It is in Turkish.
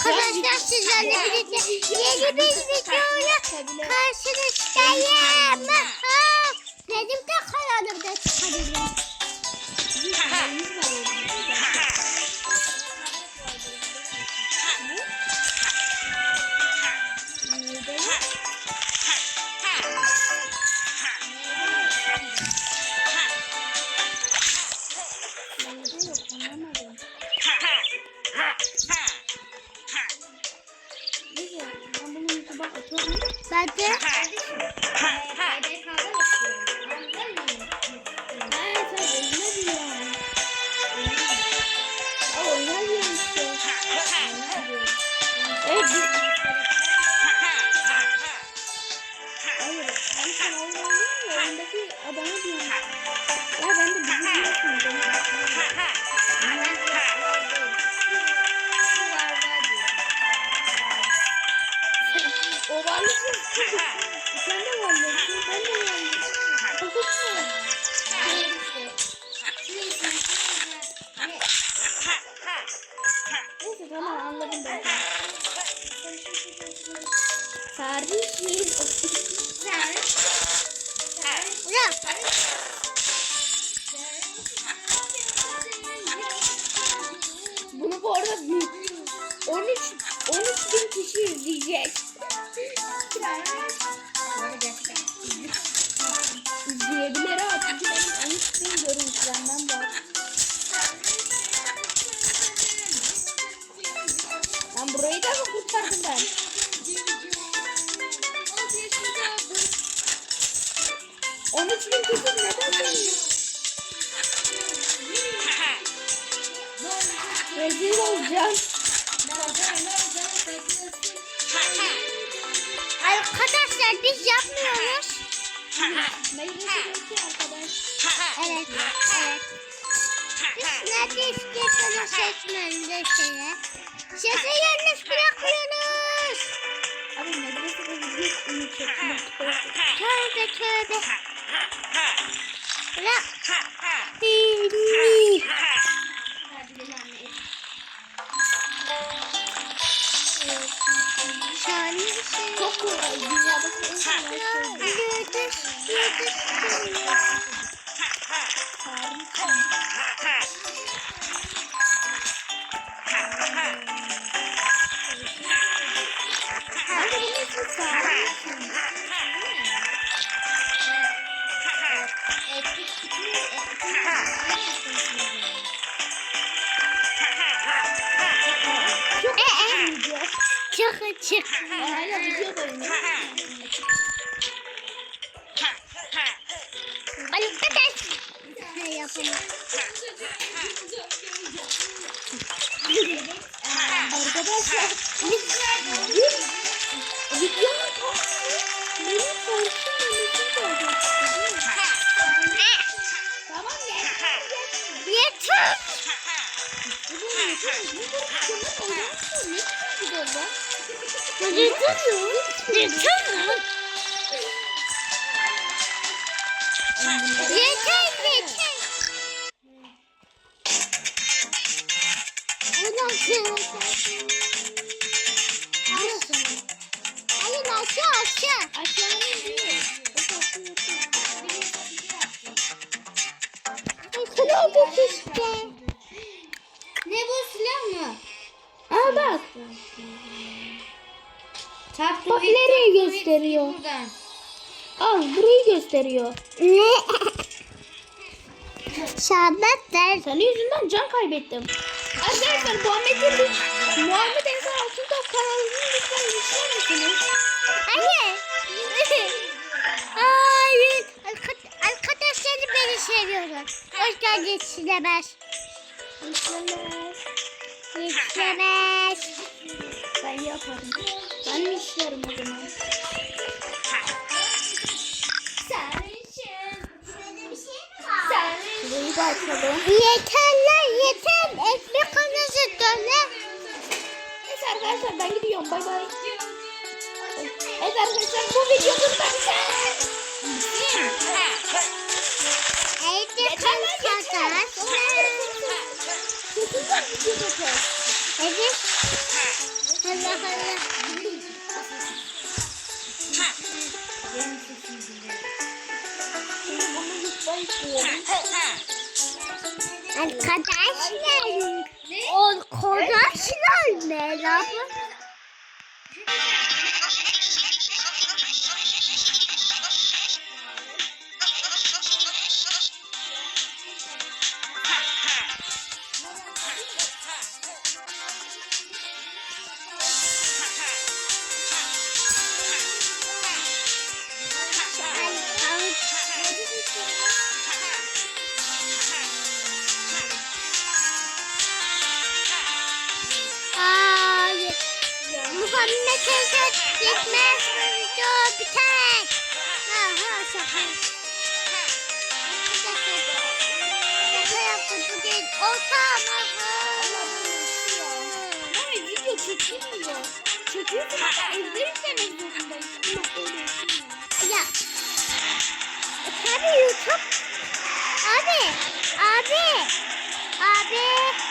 Arkadaşlar sizlerle birlikte yeni bir videoyla karşınızdayım. Ha, Dedim de karanlıkta çıkabilirim. Ben de Neyse tamam anladım ben. Ya Bunu bu arada 13 13 bin kişi izleyecek. Bin kişi neden söylüyor? Rezil olacağım. arkadaşlar biz yapmıyoruz. Evet, evet. Biz nerede istiyorsanız seçmenize şeye. Sesi yanlış bırakıyorsunuz. Abi medrese de video ünlü çekmek Tövbe tövbe. Şey. Çok kolay. Dünyadaki en kolay şey. Yıldız, yıldız. Açık. Ben hala video koyuyorum. Arkadaş. Ne yapalım? Arkadaşlar biz Yeter. Yeter. Yeter yeter. Bu nasıl? Hayır aşağı aşağı. Aşağının değil. Silah bu işte. Ne bu silah mı? Aa bak. Çarptı Bak nereye gösteriyor. buradan. Al burayı gösteriyor. Ne? Şabat der. Senin yüzünden can kaybettim. Arkadaşlar Muhammed Emin, Muhammed Ensar Altıntop kanalını lütfen izler misiniz? Hayır. Hayır. Arka- Arkadaşlarım beni seviyorlar. Hoş geldin Sinemez. İşlemez. Sinemez. Ben yaparım. Ben işlerim o zaman? Burayı da açalım. Yeter lan yeter. Ekmeğinizi döne. Neyse arkadaşlar ben gidiyorum. Bay bay. Evet arkadaşlar bu video burada biter. Arkadaşlar. Arkadaşlar merhaba. Esat gitmez. Video biter. Ha ha şaka. Şaka yaptı bugün. O tamam. Hayır video çekilmiyor. Çekiyorsunuz da. Ama böyle olsun ya. Tabii YouTube. Abi. Abi. Abi.